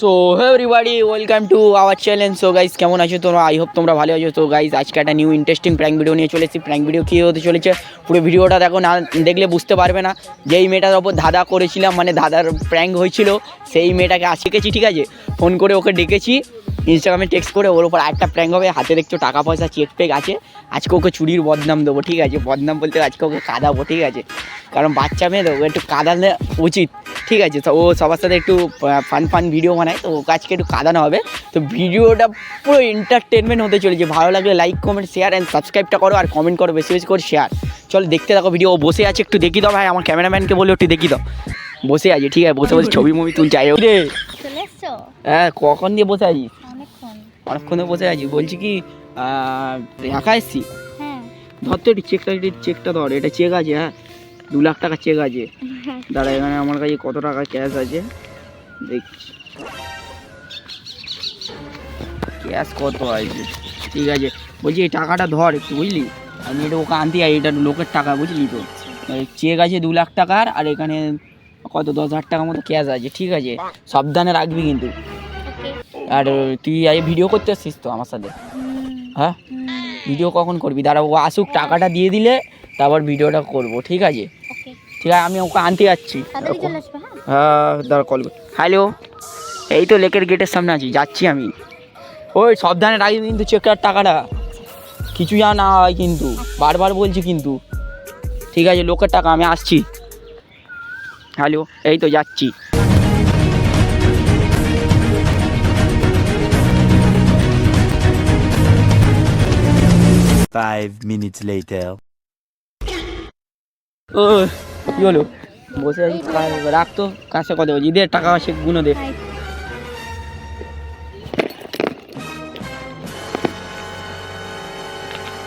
So everybody welcome to our channel so guys কেমন আছো তোমরা? আই হোপ তোমরা ভালো আছো। তো গাইস আজকে একটা নিউ ইন্টারেস্টিং প্র্যাঙ্ক ভিডিও নিয়ে চলেছি। প্র্যাঙ্ক ভিডিও কী হতে চলেছে? পুরো ভিডিওটা দেখো, না দেখলে বুঝতে পারবে না। যেই মেয়েটার ওপর ধাঁধা করেছিলাম মানে ধাঁধার প্র্যাঙ্ক হয়েছিল, সেই মেয়েটাকে আজ শিখেছি, ঠিক আছে? ফোন করে ওকে ডেকেছি ইনস্টাগ্রামে টেক্সট করে, ওর ওপর একটা প্র্যাঙ্ক হবে। হাতে দেখছ টাকা পয়সা চেক পেক আছে। আজকে ওকে চুরির বদনাম দেবো, ঠিক আছে? বদনাম বলতে আজকে ওকে কাঁদাবো, ঠিক আছে? কারণ বাচ্চা মেয়ে ওকে একটু কাঁদালে উচিত। ঠিক আছে তো ও সবার সাথে একটু ফান ফান ভিডিও বানায় তো ওকে আজকে একটু কাঁদানো হবে। তো ভিডিওটা পুরো এন্টারটেনমেন্ট হতে চলেছে। ভালো লাগলে লাইক কমেন্ট শেয়ার অ্যান্ড সাবস্ক্রাইবটা করো আর কমেন্ট করো বেশি বেশি করে শেয়ার চলো দেখতে থাকো ভিডিও ও বসে আছে একটু দেখি দাও ভাই আমার ক্যামেরাম্যানকে বলে একটু দেখি দাও। বসে আছে ঠিক আছে বসে বসে ছবি মুভি তুলছে। আয় রে হ্যাঁ কখন দিয়ে বসে আছিস? অনেকক্ষণ। বসে আছি। বলছি কি একা এসছি? হ্যাঁ। ধর তো একটু চেকটা চেকটা ধর এটা চেক আছে হ্যাঁ। দু লাখ টাকা চেক আছে। দাঁড়া এখানে আমার কাছে কত টাকা ক্যাশ আছে? দেখছি। ক্যাশ কত আছে? ঠিক আছে। বলছি এই টাকাটা ধর একটু বুঝলি? আমি এটা ওকে আনতে যাই এটা লোকের টাকা বুঝলি তো? চেক আছে দু লাখ টাকার আর এখানে কত দশ হাজার টাকার মতো ক্যাশ আছে ঠিক আছে? সাবধানে রাখবি কিন্তু। আর তুই আগে ভিডিও করতে আসছিস তো আমার সাথে? হ্যাঁ? ভিডিও কখন করবি? দাঁড়া ও আসুক টাকাটা দিয়ে দিলে তারপর ভিডিওটা করব ঠিক আছে? ঠিক আছে আমি ওকে আনতে যাচ্ছি। হ্যাঁ? হ্যাঁ দাঁড়া কল হ্যালো এই তো লেকের গেটের সামনে আছি যাচ্ছি আমি। ওই সাবধানে রাখি কিন্তু চেকার টাকাটা। কিছু যা না হয় কিন্তু বারবার বলছি কিন্তু। ঠিক আছে লোকের টাকা আমি আসছি। হ্যালো এই তো যাচ্ছি। Five minutes later. ও কি হলো? বসে আছি কা- রাখ তো কাছে কথা বলছি? দে টাকা সে গুনো দে।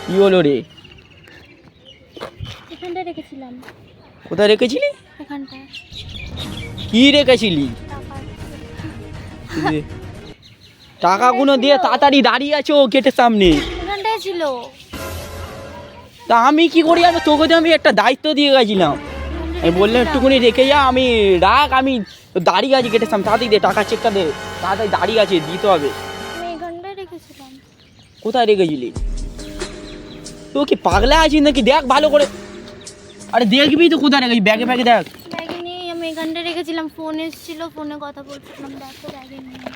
কি হলো রে? এখানটা রেখেছিলাম। কোথায় রেখেছিলি? এখানটা কি রেখেছিলি? টাকা। টাকাগুলো দিয়ে তাড়াতাড়ি দাঁড়িয়ে আছো গেটের সামনে। ছিল। তা আমি কি করি আমি তোকে তো আমি একটা দায়িত্ব দিয়ে গেছিলাম। আমি বললাম একটুখানি রেখে যা আমি রাখ আমি দাঁড়িয়ে আছি গেটের সামনে তাড়াতাড়ি দে টাকা চেকটা দে তাড়াতাড়ি দাঁড়িয়ে আছে দিতে হবে। কোথায় রেখেছিলি? তো কি পাগলা আছিস নাকি? দেখ ভালো করে। আরে দেখবি তো কোথায় রেখেছি ব্যাগে ব্যাগে দেখ। ব্যাগে নিয়ে আমি এখানটায় রেখেছিলাম। ফোন এসেছিল ফোনে কথা বলছিলাম দেখো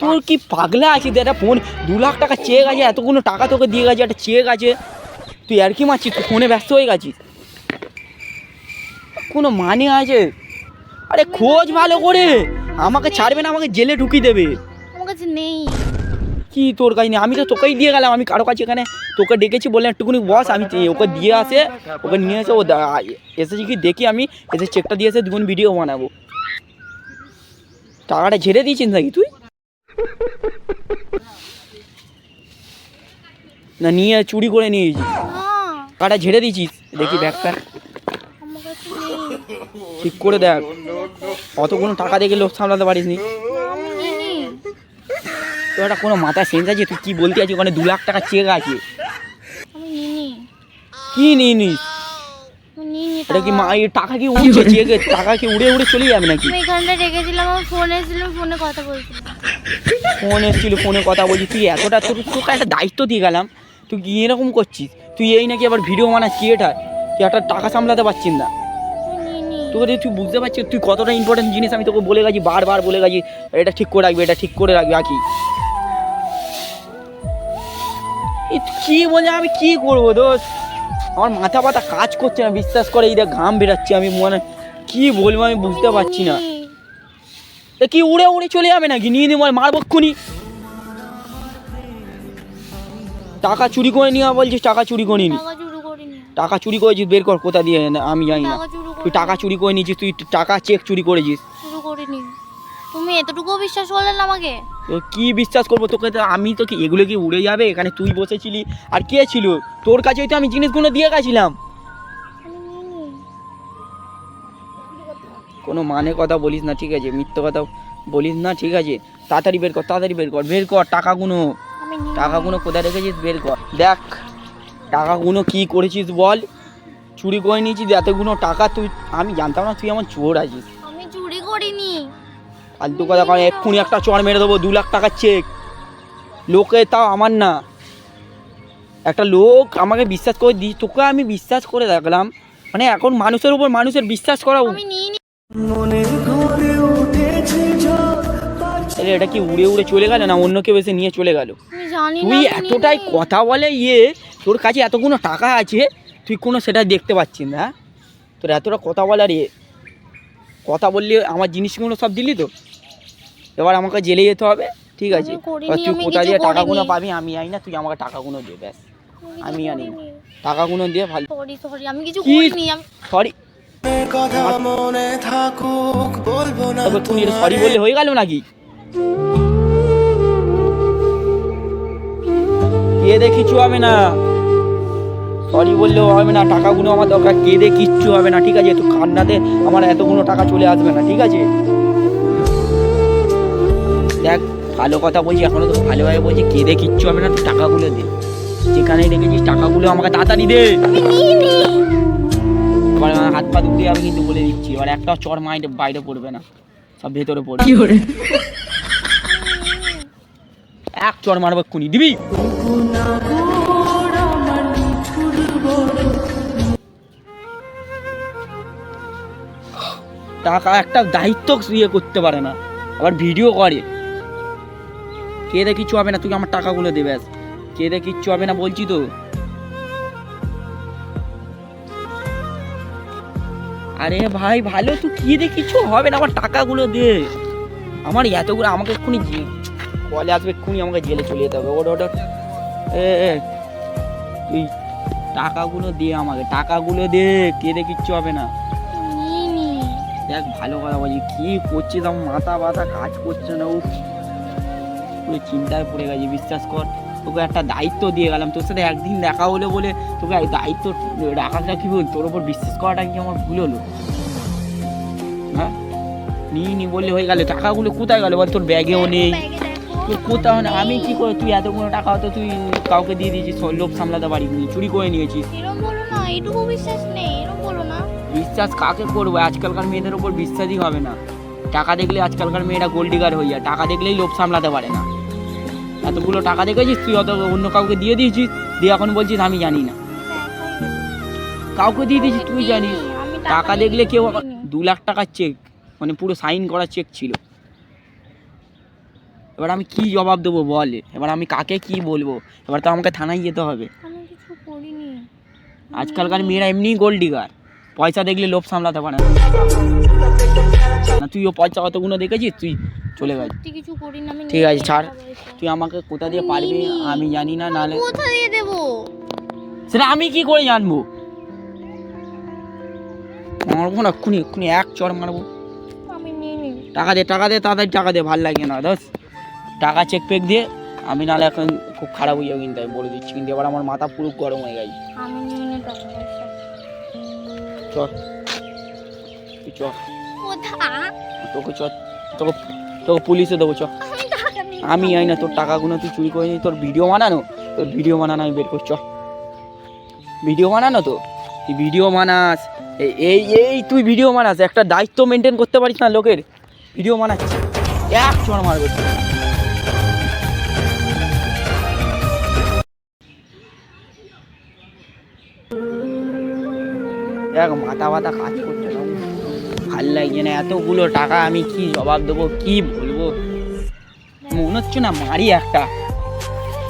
তোর কি পাগলা আছিস? একটা ফোন দু লাখ টাকা চেক আছে এতগুলো টাকা তোকে দিয়ে গেছে একটা চেক আছে। তুই আর কি মারছিস? তুই ফোনে ব্যস্ত হয়ে গেছিস। কোনো মানে আছে? আরে খোঁজ ভালো করে। আমাকে ছাড়বে না আমাকে জেলে ঢুকিয়ে দেবে। আমার কাছে নেই। কি তোর কাছে নেই? আমি তো তোকেই দিয়ে গেলাম আমি কারও কাছে এখানে তোকে ডেকেছি বললাম একটুকুনি বস আমি ওকে দিয়ে আসে ওকে নিয়ে এসে ও এসেছি কি দেখি আমি এসে চেকটা দিয়ে এসে দুগুণ ভিডিও বানাবো। টাকাটা ঝেড়ে দিয়েছিস নাকি তুই? না নিয়ে চুরি করে নিয়েছি না টাকাটা ঝেড়ে দিয়েছিস? দেখি কাছে নেই ঠিক করে দেখ। অতগুলো টাকা দেখে লোক সামলাতে পারিস নি তো একটা কোনো মাথায় সেন্স আছে? তুই কি বলতে আছিস ওখানে দু লাখ টাকা চেক আছে। কি এটা কি টাকা। মা এই টাকা কি উড়ছে? চেকে টাকা কি উড়ে উড়ে চলে যাবে নাকি? আমি এখানটায় রেখেছিলাম আমার ফোন এসেছিল ফোনে কথা বলছিলাম ফোন এসেছিল ফোনে কথা বলছি। তুই এতটা তোর তোকে একটা দায়িত্ব দিয়ে গেলাম। তুই এরকম করছিস? তুই এই নাকি আবার ভিডিও বানাস কি এটা তুই একটা টাকা সামলাতে পারছিস না। তোকে দিয়ে তুই বুঝতে পারছিস তুই কতটা ইম্পর্টেন্ট জিনিস আমি তোকে বলে গেছি বারবার বলে গেছি এটা ঠিক করে রাখবি এটা ঠিক করে রাখবি আকি এই তুই কি বলে আমি কি করব দোষ? আমার মাথা পাতা কাজ করছে না বিশ্বাস করে এই দেখ ঘাম বেরাচ্ছে আমি মনে কি বলব আমি বুঝতে পারছি না। কি উড়ে উড়ে চলে যাবে নাকি? নিয়ে নিয়ে মারবো এক্ষুনি। টাকা চুরি করে নিয়ে বলছিস টাকা চুরি করে নি টাকা চুরি করিনি। টাকা চুরি করেছিস বের কর কোথা দিয়ে না, আমি জানি না। তুই টাকা চুরি করে নিয়েছিস তুই টাকা চেক চুরি করেছিস। শুরু করিনি। তুমি এতটুকু বিশ্বাস করলে না আমাকে? তো কি বিশ্বাস করব তোকে? তো আমি তো কি এগুলো কি উড়ে যাবে? এখানে তুই বসেছিলি। আর কে ছিল? তোর কাছেই তো আমি জিনিসগুলো দিয়ে গেছিলাম। কোনো মানে কথা বলিস না ঠিক আছে? মিথ্যে কথা বলিস না ঠিক আছে? তাড়াতাড়ি বের কর তাড়াতাড়ি বের কর। বের কর টাকাগুলো। টাকাগুলো কোথায় রেখেছিস? বের কর। দেখ টাকাগুলো কি করেছিস বল। চুরি করে নিয়েছিস এতগুলো টাকা তুই আমি জানতাম না তুই আমার চোর আছিস। আমি চুরি করিনি। ফালতু কথা কারণ এক্ষুনি একটা চড় মেরে দেবো দু লাখ টাকার চেক লোকে তাও আমার না। একটা লোক আমাকে বিশ্বাস করে দি তোকে আমি বিশ্বাস করে রাখলাম। মানে এখন মানুষের উপর মানুষের বিশ্বাস করা তাহলে এটা কি উড়ে উড়ে চলে গেল না অন্য কেউ এসে নিয়ে চলে গেল? তুই এতটাই কথা বলে ইয়ে তোর কাছে এতগুলো টাকা আছে তুই কোনো সেটা দেখতে পাচ্ছিস না হ্যাঁ? তোর এতটা কথা বলার ইয়ে কথা বললে আমার জিনিসগুলো সব দিলি তো? এবার আমাকে জেলে যেতে হবে ঠিক আছে? এবার তুই আমি কোথা দিয়ে টাকাগুলো পাবি আমি আই না তুই আমাকে টাকাগুলো দে ব্যাস। আমি আনি। টাকাগুলো দিয়ে ভালো। সরি সরি আমি কিছু কি? করিনি আমি সরি কথা মনে থাকুক বলব না তুই সরি বললে হয়ে গেল নাকি? কিছু হবে না? সরি বললেও হবে না টাকাগুলো আমার দরকার কেঁদে কিচ্ছু হবে না ঠিক আছে? তো কান্নাতে আমার এতগুলো টাকা চলে আসবে না ঠিক আছে? দেখ ভালো কথা বলছি এখনও তো ভালোভাবে বলছি কেঁদে কিচ্ছু হবে না তুই টাকাগুলো দে। যেখানে রেখেছিস টাকাগুলো আমাকে তাড়াতাড়ি দে। এবার আমার হাত পা দুটি আমি কিন্তু বলে দিচ্ছি এবার একটা চর মাইন্ড বাইরে পড়বে না সব ভেতরে পড়বে। এক চর মারবে খুনি দিবি? টাকা একটা দায়িত্ব ইয়ে করতে পারে না। আবার ভিডিও করে। কে কেদে কিচ্ছু হবে না, তুই আমার টাকাগুলো দেবে কে কেদে কিচ্ছু হবে না বলছি তো। আরে ভাই, ভালো, তুই কি দে কিছু হবে না, আমার টাকাগুলো দে। আমার এতগুলো, আমাকে এক্ষুনি কলে আসবে, এক্ষুনি আমাকে জেলে চলে যেতে হবে। ওটা ওটা, এ তুই টাকাগুলো দে আমাকে, টাকাগুলো দে কে দে কিচ্ছু হবে না। দেখ ভালো কথা বলছি। কি করছিস? আমার মাথা ব্যথা কাজ করছে না ও পুরো চিন্তায় পড়ে গেছি বিশ্বাস কর। তোকে একটা দায়িত্ব দিয়ে গেলাম তোর সাথে একদিন দেখা হলো বলে তোকে দায়িত্ব রাখাটা কি বল? তোর ওপর বিশ্বাস করাটা কি আমার ভুল হলো? হ্যাঁ? নিই নি বললে হয়ে গেল। টাকাগুলো কোথায় গেল? বল তোর ব্যাগেও নেই। তোর কোথাও না আমি কি করে তুই এতগুলো টাকা হতো তুই কাউকে দিয়ে দিয়েছিস? লোক সামলাতে পারিনি চুরি করে নিয়েছিস। এরম বলো না এইটুকু বিশ্বাস নেই। বিশ্বাস কাকে করব? আজকালকার মেয়েদের ওপর বিশ্বাসই হবে না। টাকা দেখলে আজকালকার মেয়েরা গোল্ড ডিগার হয়ে যায়। টাকা দেখলেই লোভ সামলাতে পারে না। এতগুলো টাকা দেখেছিস তুই? অত অন্য কাউকে দিয়ে দিয়েছিস? দিয়ে এখন বলছিস আমি জানি না। কাউকে দিয়ে দিয়েছিস তুই জানিস? টাকা দেখলে কেউ দু লাখ টাকার চেক মানে পুরো সাইন করা চেক ছিল। এবার আমি কি জবাব দেবো বল? এবার আমি কাকে কি বলব? এবার তো আমাকে থানায় যেতে হবে। আজকালকার মেয়েরা এমনি গোল্ড ডিগার পয়সা দেখলে লোভ সামলাতে পারে না। তুইও পয়সা কতগুলো দেখেছিস? তুই চলে আমি ঠিক আছে, ছাড়। তুই আমাকে কোথা দিয়ে পারবি আমি জানি না নালে কোথা দিয়ে দেবো? সেটা আমি কি করে জানব? মারবো না এক্ষুনি এক্ষুনি এক চর মারবো। আমি টাকা দে টাকা দে তাড়াতাড়ি টাকা দে ভালো লাগে না দোস টাকা চেক পেক দিয়ে আমি নালে এখন খুব খারাপ হয়ে যাবে কিন্তু আমি বলে দিচ্ছি কিন্তু এবার আমার মাথা পুরো গরম হয়ে গেছে। আমি টাকা চল তুই তোকে চ তোকে তোকে পুলিশে দেবো চ আমি আই না তোর টাকাগুলো তুই চুরি করে নিস তোর ভিডিও বানানো? তোর ভিডিও বানানো আমি বের করছ ভিডিও বানানো তো? তুই ভিডিও বানাস। এই- এই এই, তুই ভিডিও বানাস। একটা দায়িত্ব মেনটেন করতে পারিস না লোকের। ভিডিও বানাচ্ছিস এক চড় মারবে। দেখ মাথা মাথা কাজ করছে না। ভালো লাগছে না এতগুলো টাকা আমি কি জবাব দেবো কি বলব? মনে হচ্ছে না মারি একটা।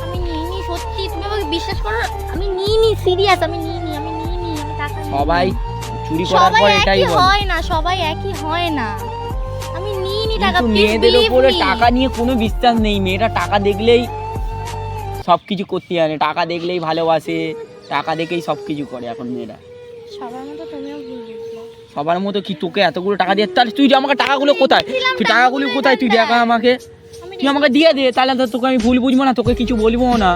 আমি নিইনি সত্যি তুমি আমাকে বিশ্বাস করো আমি নিইনি সিরিয়াস আমি নিইনি আমি নিইনি আমি টাকা সবাই চুরি করার পর এটাই হয় না সবাই একই হয় না। আমি নিইনি টাকা মেয়েদের উপরে টাকা নিয়ে কোনো বিশ্বাস নেই মেয়েরা টাকা দেখলেই সব কিছু করতে জানে টাকা দেখলেই ভালোবাসে টাকা দেখেই সব কিছু করে এখন মেয়েরা। সবার মতো তুমিও ভুল বুঝলে সবার মতো কি তোকে এতগুলো টাকা দিয়ে তাহলে তুই আমাকে টাকাগুলো কোথায় তুই টাকাগুলো কোথায় তুই দেখা আমাকে তুই আমাকে দিয়ে দে তাহলে তো তোকে আমি ভুল বুঝব না তোকে কিছু বলব না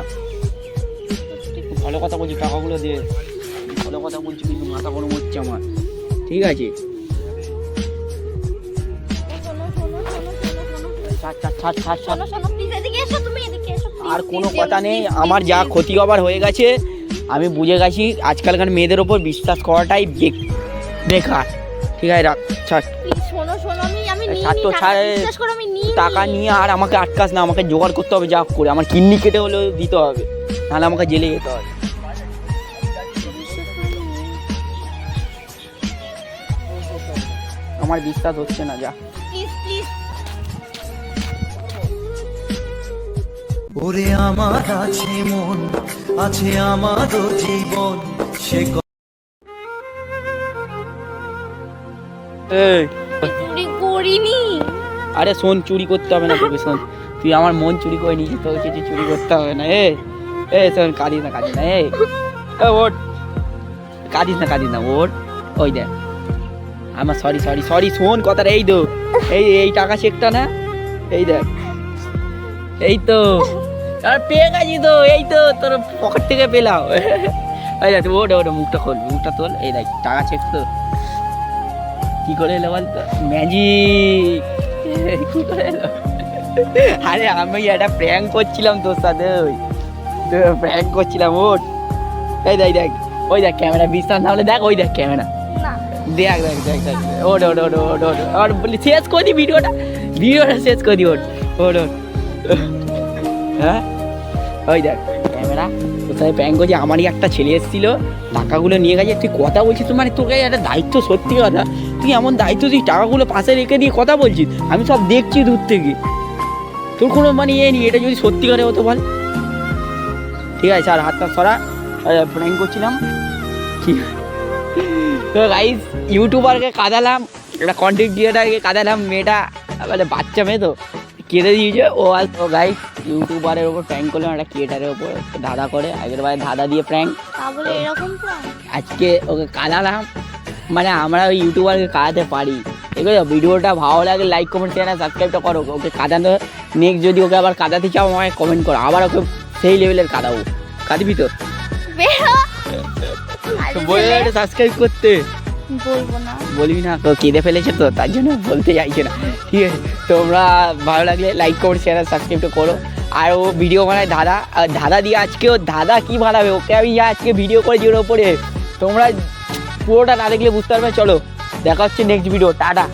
ভালো কথা বলছি টাকাগুলো দে ভালো কথা বলছি কিন্তু মাথা গরম হচ্ছে আমার ঠিক আছে আর কোনো কথা নেই আমার যা ক্ষতি হবার হয়ে গেছে আমি বুঝে গেছি আজকালকার মেয়েদের ওপর বিশ্বাস করাটাই বেকার। ঠিক আছে রাখ ছাড়। তো, টাকা- ছাড়। নিয়ে আর আমাকে আটকাস না আমাকে জোগাড় করতে হবে যা করে। আমার কিডনি কেটে হলেও দিতে হবে নাহলে আমাকে জেলে যেতে হবে। আমার বিশ্বাস হচ্ছে না যা। ওরে আমার আছে মন আছে আমারও জীবন সে চুরি করিনি। আরে শোন চুরি করতে হবে না তোকে শোন। তুই আমার মন চুরি করে নিয়েছিস তোকে কিছু চুরি করতে হবে না এ এ শোন কাঁদিস না কাঁদিস না এ ওঠ। কাঁদিস না কাঁদিস না ওঠ। ওই দেখ। আমার সরি সরি সরি শোন কথাটা এই তো। এই এই টাকা চেকটা না। এই দেখ। এই তো। আর পেয়ে গেছি তো এই তো তোর পকেট থেকে পেলাম। এই দেখ ওটা ওটা মুখটা খোল মুখটা তোল। এই দেখ টাকা চেক তো। কি করে এলো বলতো ম্যাজিক কি করে এলো? আরে আমি একটা প্র্যাঙ্ক করছিলাম তোর সাথে ওই। প্র্যাঙ্ক করছিলাম ওট এই দেখ দেখ ওই দেখ ক্যামেরা বিশ্বাস না হলে দেখ ওই দেখ ক্যামেরা দেখ দেখ দেখ দেখ ওট ওট ওট ওট ওট আর বলি শেষ করে দি ভিডিওটা। ভিডিওটা শেষ করে দি ওট ওট ওট হ্যাঁ? ওই দেখ ক্যামেরা। কোথায় প্র্যাঙ্ক করছি? আমারই একটা ছেলে এসেছিল টাকাগুলো নিয়ে গেছে। তুই কথা বলছিস তো? মানে তোর কাছে একটা দায়িত্ব সত্যি কথা। তুই এমন দায়িত্ব তুই টাকাগুলো পাশে রেখে দিয়ে কথা বলছিস? আমি সব দেখছি দূর থেকে। তোর কোনো মানে ইয়ে নেই? এটা যদি সত্যি করে হতো বল। ঠিক আছে আর হাতটা সরা। প্র্যাঙ্ক করছিলাম। ঠিক তো গাইস ইউটিউবারকে কাদালাম। একটা কন্টেন্ট ক্রিয়েটারকে কাদালাম। মেয়েটা মানে বাচ্চা মেয়ে তো। কেঁদে দিয়েছে। ও আর তো গাইস ইউটিউবারের ওপর প্র্যাঙ্ক করলাম একটা ক্রিয়েটারের ওপর। দাদা করে আগের বারে দাদা দিয়ে প্র্যাঙ্ক আজকে ওকে কাদালাম মানে আমরা ওই ইউটিউবারকে কাদাতে পারি। ঠিক আছে ভিডিওটা ভালো লাগে লাইক কমেন্ট শেয়ার সাবস্ক্রাইবটা করো। ওকে কাদানো নেক্সট যদি ওকে আবার কাদাতে চাও আমাকে কমেন্ট করো। আবার ওকে সেই লেভেলের কাদাবো কাঁদবি তো? বলে সাবস্ক্রাইব করতে। বলব না। বলবি না, তো কেঁদে ফেলেছে তো, তার জন্য বলতে চাইছে না। ঠিক আছে, তোমরা ভালো লাগলে লাইক করো শেয়ার আর তো করো। আর ও ভিডিও বানায় দাদা, আর দাদা দিয়ে আজকে ও দাদা কী বানাবে, ওকে আমি যা আজকে ভিডিও করেছি ওর ওপরে তোমরা পুরোটা না দেখলে বুঝতে পারবে, চলো, দেখা হচ্ছে নেক্সট ভিডিও টাটা।